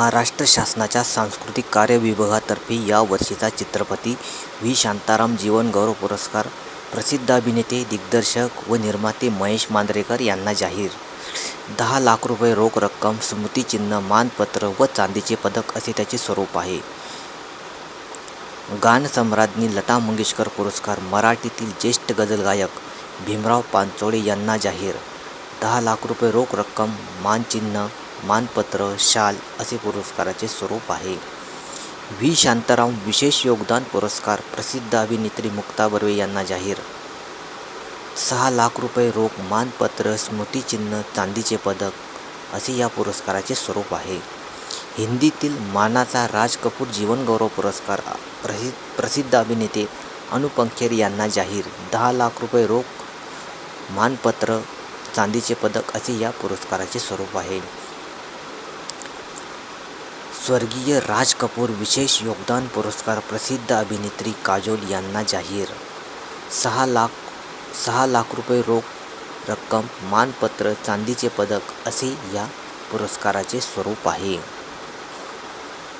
महाराष्ट्र शासनाच्या सांस्कृतिक कार्य विभागातर्फे या वर्षीचा चित्रपती व्ही. शांताराम जीवन गौरव पुरस्कार प्रसिद्ध अभिनेते दिग्दर्शक व निर्माते महेश मांजरेकर यांना जाहीर. दहा लाख रुपये रोख रक्कम स्मृतिचिन्ह मानपत्र व चांदीचे पदक असे त्याचे स्वरूप आहे. गानसम्राज्ञी लता मंगेशकर पुरस्कार मराठीतील ज्येष्ठ गजल गायक भीमराव पांचोळे यांना जाहीर. दहा लाख रुपये रोख रक्कम मानचिन्ह मानपत्र शाल असे पुरस्काराचे स्वरूप आहे. व्ही. शांताराम विशेष योगदान पुरस्कार प्रसिद्ध अभिनेत्री मुक्ता बर्वे यांना जाहीर. सहा लाख रुपये रोख मानपत्र स्मृतिचिन्ह चांदीचे पदक असे या पुरस्काराचे स्वरूप आहे. हिंदीतील मानाचा राज कपूर जीवनगौरव पुरस्कार प्रसि प्रसिद्ध अभिनेते अनुपंखेर यांना जाहीर. दहा लाख रुपये रोख मानपत्र चांदीचे पदक असे या पुरस्काराचे स्वरूप आहे. स्वर्गीय राज कपूर विशेष योगदान पुरस्कार प्रसिद्ध अभिनेत्री काजोल यांना जाहीर. सहा लाख सहा लाख रुपये रोख रक्कम मानपत्र चांदीचे पदक असे या पुरस्काराचे स्वरूप आहे.